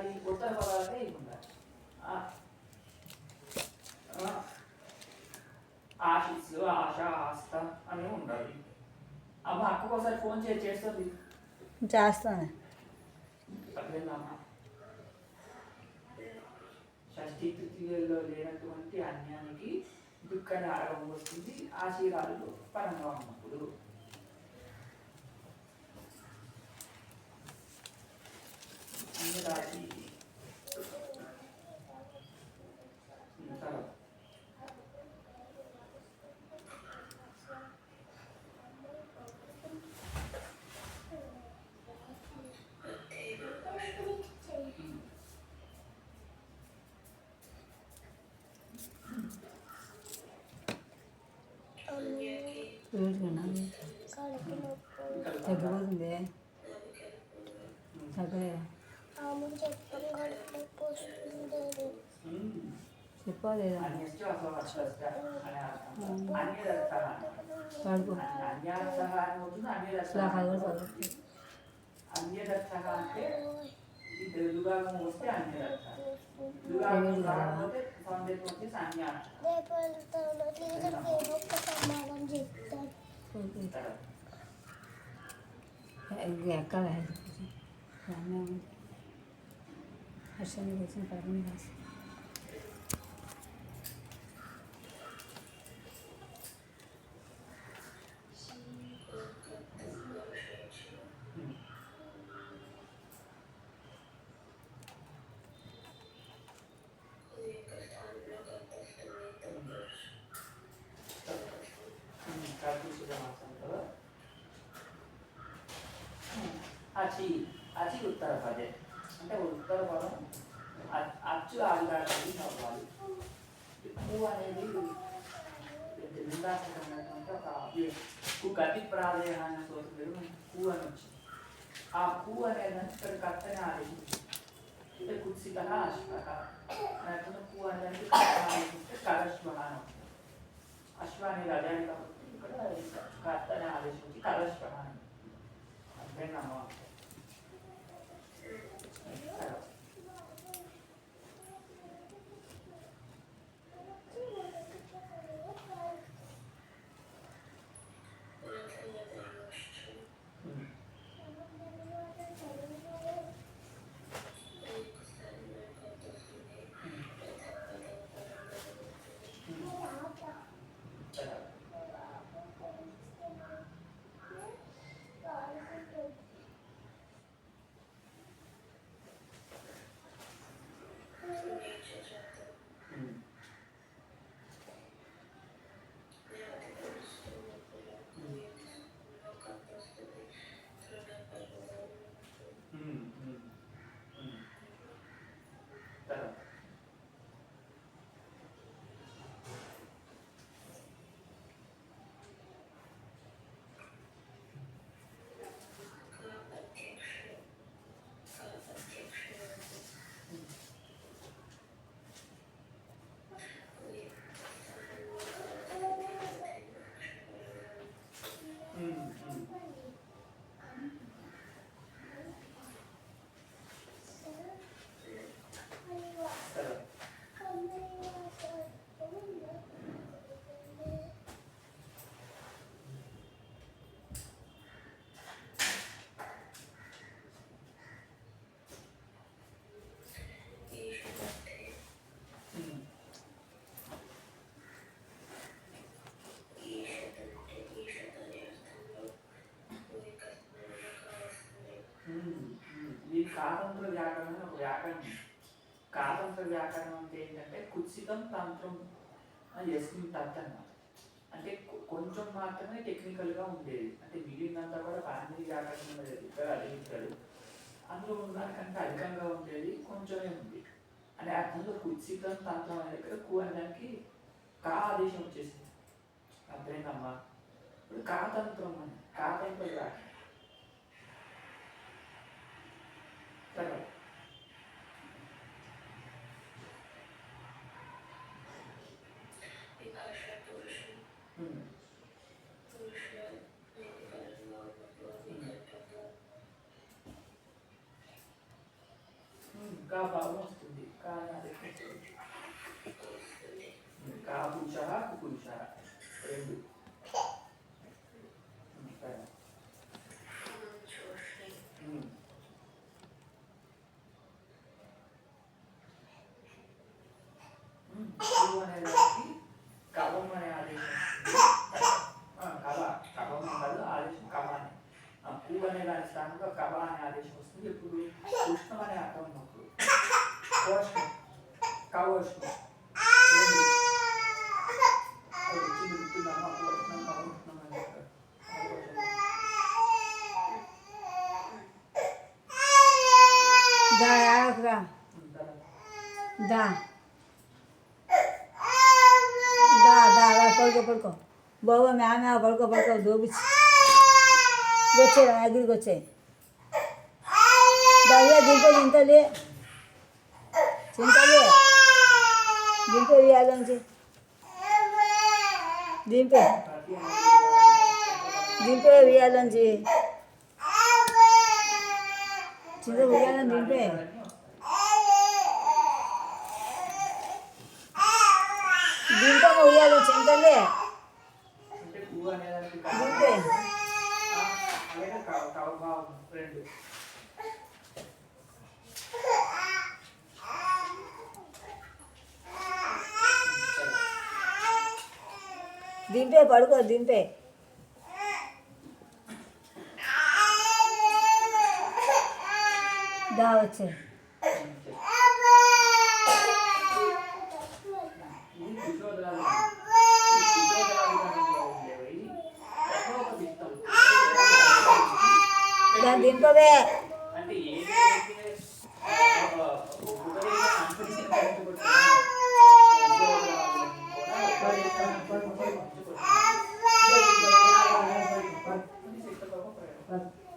ఉండాలి ఉత్తర పదాలే ఇది ఉండాలి ఆశిస్సు ఆశ ఆస్థ అని ఉండాలి. అమ్మ అక్కకు ఒకసారి ఫోన్ చేసి చేస్తుంది. చేస్తాను. అదేనమ్మా. షష్ఠీ తృతీయలో లేనటువంటి అన్యానికి దుఃఖాన్ని ఆరంభం వస్తుంది. ఆశీర్వాదాలు పరంగా ఉన్నప్పుడు. తగ్గిపోతుంది కూడా చదువు అన్యదత్తः అంటే ఇది వస్తే అన్యదత్త దుగాగం ఎక్కాలి హర్షాన్ని వచ్చిన పదకొండు కాదు కార్తీక మాసంలో అచి అచి ఉత్తర పదే అంటే ఉత్తర పదం అ- అచ్చు ఆదిగాడి అవ్వాలి పువ్వు అనేది నిందాసకమైనటువంటి ఒక అవ్యయం. కు గతి ప్రాదేయ అన్న చోట పేరు మనకి కు అని వచ్చింది ఆ కు అనేది ఇక్కడ కర్తని ఆదేశించింది అంటే కుత్సిత అశ్వక లేకపోతే కు అనేది కాతంత్ర వ్యాకరణం అని ఒక వ్యాకరణం. ఉంది. కాతంత్ర వ్యాకరణం అంటే ఏంటంటే కుత్సితం తంత్రం అని చేసుకుని అన్నమాట. అంటే కొంచెం మాత్రమే టెక్నికల్గా ఉండేది. అంటే మిగిలినంతా కూడా పాణిని వ్యాకరణం మీద అదే అందులో ఉన్నదానికంటే అధికంగా ఉండేది కొంచెమే ఉంది అంటే అర్థంలో కుత్సితం తంత్రం అనే దగ్గర కు అనడానికి కా ఆదేశం వచ్చేసింది. అర్థమైందమ్మా ఇప్పుడు కాతంత్రం అని. కాతంత్ర వ్యాకరణం తర్వాత ఉమ్. ఉమ్. గా భావం వస్తుంది కానీ అది కాపుష కుపుష రెండు సరే. ఉమ్. ఉమ్. కు అనే దానికి కవం అనే ఆదేశం వస్తుంది. ఆ, కవ కవం కాదు ఆదేశం కవ అని ఆ, కు అనే దాని స్థానంలో కవ అనే ఆదేశం వస్తుంది ఇప్పుడు ఉష్ణం అనే అర్థం ఉన్నప్పుడు కోష్ణం కవోష్ణం రెండు. అది వచ్చి గుర్తుందమ్మా కోష్ణం కవోష్ణం అని చెప్తారు. కవోష్ణం. దా యాగరా ఉంటారా? దా దా దా దా పడుకో పడుకో. బాబు మ్యా పడుకో పడుకో దోపిచ్చి. వచ్చే దగ్గరికి వచ్చాయి. దయ్యా దింపే దింతలే చింతలే దింపే వేయాలని దింపే ప్రతి అనేది దింపే. వేయాలని చింత వేయాలని దింపే. దింపమ్మ ఉయ్యాలి చింతలే అంటే దింపే దింపే పడుకో దింపే దా వచ్చే ప్రయోగం.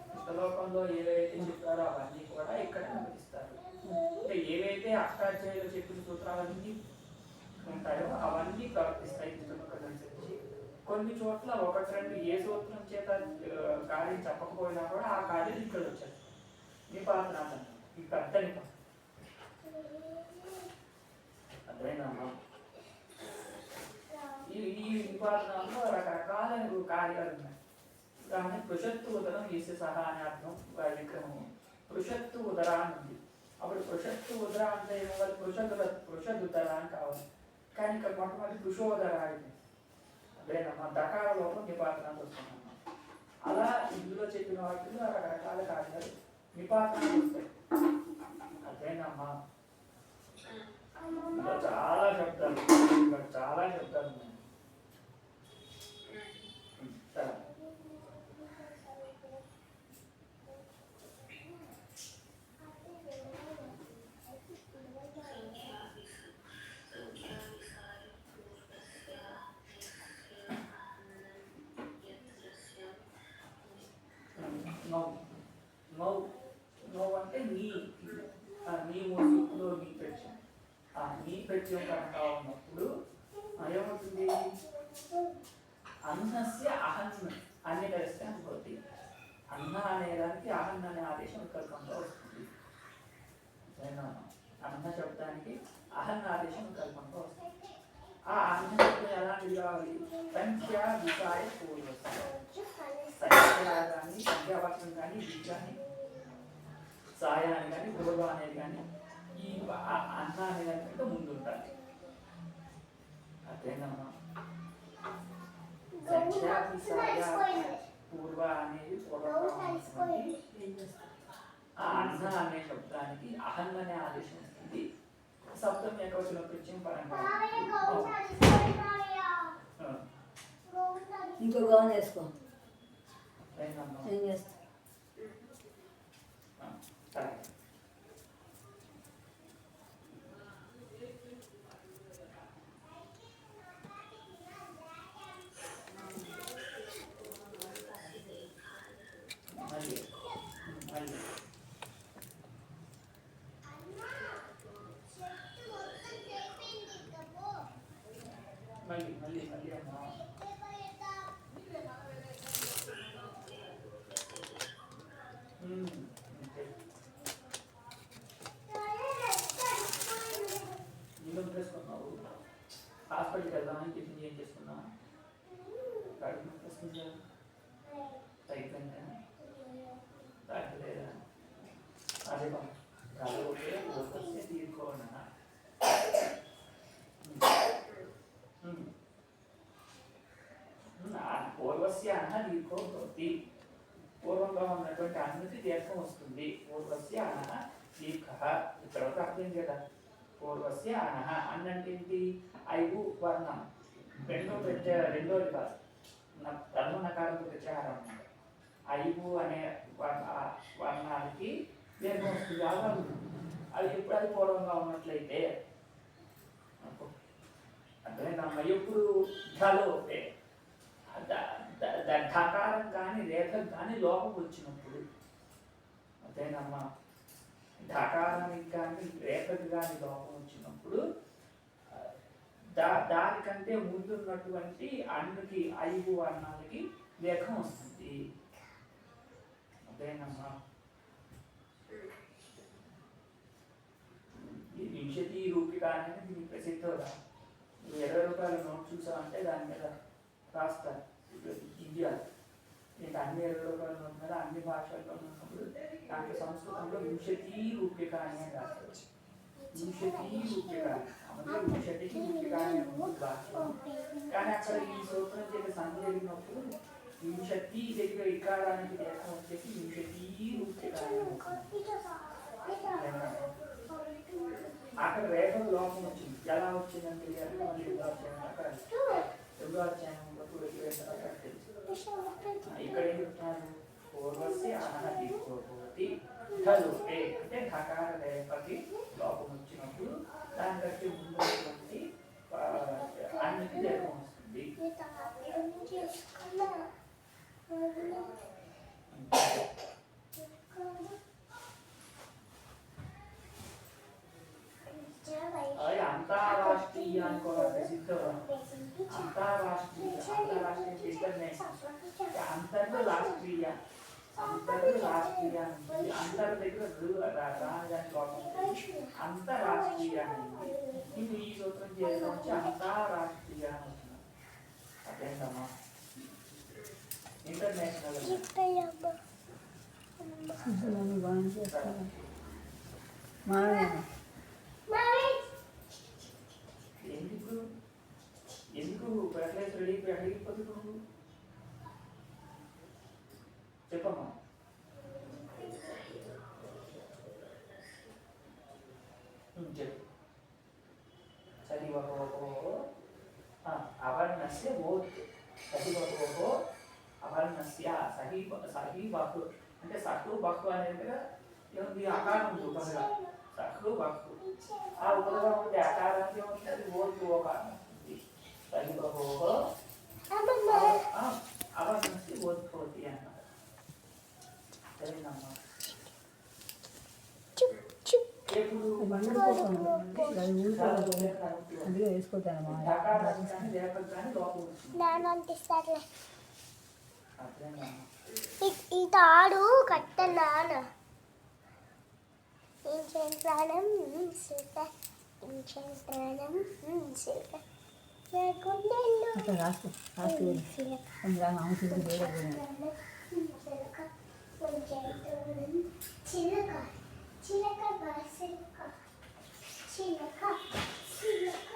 శిష్టలోకంలో ఏవైతే చెప్పారో అవన్నీ కూడా ఇక్కడ అనుమతిస్తారు అంటే ఏవైతే అష్టాధ్యాయులు చెప్పిన సూత్రాలన్నీ ఉంటాయో అవన్నీ ప్రవర్తిస్తాయి శిష్టలోకం అనుసరించి కొన్ని చోట్ల ఒకటి రెండు ఏ సూత్రం చేత కార్యం చెప్పకపోయినా కూడా ఆ కార్యం ఇక్కడ వచ్చారు నిపాతనాథం ఈ పెద్ద నిపాతం అర్థమైందమ్మా ఈ ఈ నిపాతనాల్లో రకరకాల కార్యాలు ఉన్నాయి దాన్ని పృషత్తు ఉదరం ఈస సహా అనే అర్థం వారి విగ్రహం పృషత్తు ఉదర అని ఉంది అప్పుడు పృషత్తు ఉదరా అంటే ఏమో ఏమవ్వాలి పృషదుర ఉదరా అని కావాలి. కానీ ఇక్కడ మొట్టమొదటి పృషోదర అయింది మన దకార లోపం నిపాతనాలు వస్తుందమ్మా అలా ఇందులో చెప్పిన వాటిలో రకరకాల కార్యాలు నిపాతనాలు వస్తాయి అదేనమ్మా ఇంకా చాలా శబ్దాలు ఇంకా చాలా శబ్దాలు ఉన్నాయి సరే నో నో నీ నీ మోసులో నీ ప్రత్యయం ఆ నీ ప్రత్యయం కనుక ఉన్నప్పుడు ఏమవుతుంది? అన్నస్య అహన్న అన్ని కలిస్తే అనుకోద్ది అన్న అనేదానికి అహన్న అనే ఆదేశం వికల్పంగా వస్తుంది. అన్న శబ్దానికి అహన్న ఆదేశం వికల్పంగా వస్తుంది. ఆ అన్న శబ్దం ఎలాంటిది కావాలి? సంఖ్య విషాయ పూర్వ సంఖ్య కానీ సంఖ్యాపక్షం కానీ ఇది కానీ సాయాన్ని కానీ పూర్వ అనేది కానీ ఈ అన్న అనే దానికంటే ముందు ఉండాలి అదేనమ్మా సంఖ్యాకి సాయ పూర్వ అనేది ఆ అన్న అనే శబ్దానికి అహన్ అనే ఆదేశం వస్తుంది. యొక్క వచ్చిన ప్రత్యయం పరంగా. ఇంకో గౌన్ వేసుకో. ఏం చేస్తా పూర్వస్య అన్న భవతి. పూర్వంగా ఉన్నటువంటి అన్నకి దీర్ఘం వస్తుంది. పూర్వస్య అనహ దీర్ఘ ఇక్కడ వరకు అర్థం కదా పూర్వస్య అనహ అన్నంటే ఏంటి? ఐదు వర్ణం. రెండో ప్రత్యయ రెండోది కాదు న- ప్రథమ నకారంతో ప్రత్యాహారం అన్నమాట. ఐదు అనే వర్ణ వర్ణానికి దీర్ఘం వస్తుంది. ఆధారం అది ఎప్పుడు అది పూర్వంగా ఉన్నట్లయితే. అర్థమైందమ్మా ఎప్పుడు? ధలో అంటే ద- కానీ రేఖకు కానీ లోపం వచ్చినప్పుడు అంతేనమ్మా ఢకారానికి కానీ రేఖకు కానీ లోపం వచ్చినప్పుడు దా దానికంటే ముందున్నటువంటి అన్నుకి ఐదు వర్ణాలకి లేఖం వస్తుంది. అదేనమ్మా. ఈ వింశతి రూపిక అనేది దీనికి ప్రసిద్ధ ఇరవై రూపాయల నోట్ చూసామంటే దాని మీద రాస్తారు. ఇవ్వాలి నీకు అన్ని ఇరవై రూపాయల అన్ని భాషల్లో ఉన్నప్పుడు దాంట్లో సంస్కృతంలో వింశతి రూపిక అని రాస్తారు వింశతి రూపిక అందులో వింశతికి రూపిక అని భాష కానీ అక్కడ ఈ సూత్రం చేత సంధి జరిగినప్పుడు వింశతి దగ్గర ఇకారానికి లేఖ వచ్చేసి వింశతి రూపిక అక్కడ రేఖలు లోపం వచ్చింది ఎలా వచ్చిందని తెలియాలి అక్కడ తర్వాత తెలుసు ఆ, ఇక్కడ ఏం చెప్తున్నారు పూర్వస్య అనహ తీసుకోకపోతే ఢలోపే అంటే ఢకార రేపకి లోపం వచ్చినప్పుడు దాని కంటే ముందు ఉన్నటువంటి, అన్నికి వస్తుంది. అది అంతరాష్ట్రీయ అనుకోవాలి ప్రసిద్ధ అంతరాష్ట్రీయ అంతరాష్ట్రీయ ఇంటర్నేషనల్ అంతర్లు రాష్ట్రీయ అంతర్లు రాష్ట్రీయ అని ఉంటుంది. అంతర్ దగ్గర రు రా- రాజాని లోపం ఉంది. అంతరాష్ట్రీయ అని ఉంది. ఇప్పుడు ఈ సూత్రం చేయడం వచ్చి అంతరాష్ట్రీయ అని వస్తుంది అదేంటమ్మా ఇంటర్నేషనల్ అని. ఫెర్టిలైజర్ రెడీ అయిపోయి అడిగిపోతే నువ్వు చెప్పమ్మా ఉమ్, చెప్పు సరి ఒక అవర్ణస్య ఓత్ సహి బహువో అవర్ణస్య సహి బ- సహి బహు అంటే సహు బహు అనేది కదా ఏముంది అకారం ఉంది ఉపసగా సహు బహు ఆ ఉపసగా ఉంటే అకారానికి ఏమవుతుంది ఓత్ ఓకారం ఉంటుంది సహి బహువో అవర్ణస్య సరేనమ్మా ఈ తాడు ప్రాణం? సీత. ఇంచెం ప్రాణం? సీత. అట్లా రాసుకో రాసుకో చిలక అందులో ఆమె చూసి వేరే ప్రాణం చిలక ఇంచెం ప్రాణం చిలక చిలక బాసిలక చిలక చిలక చిలక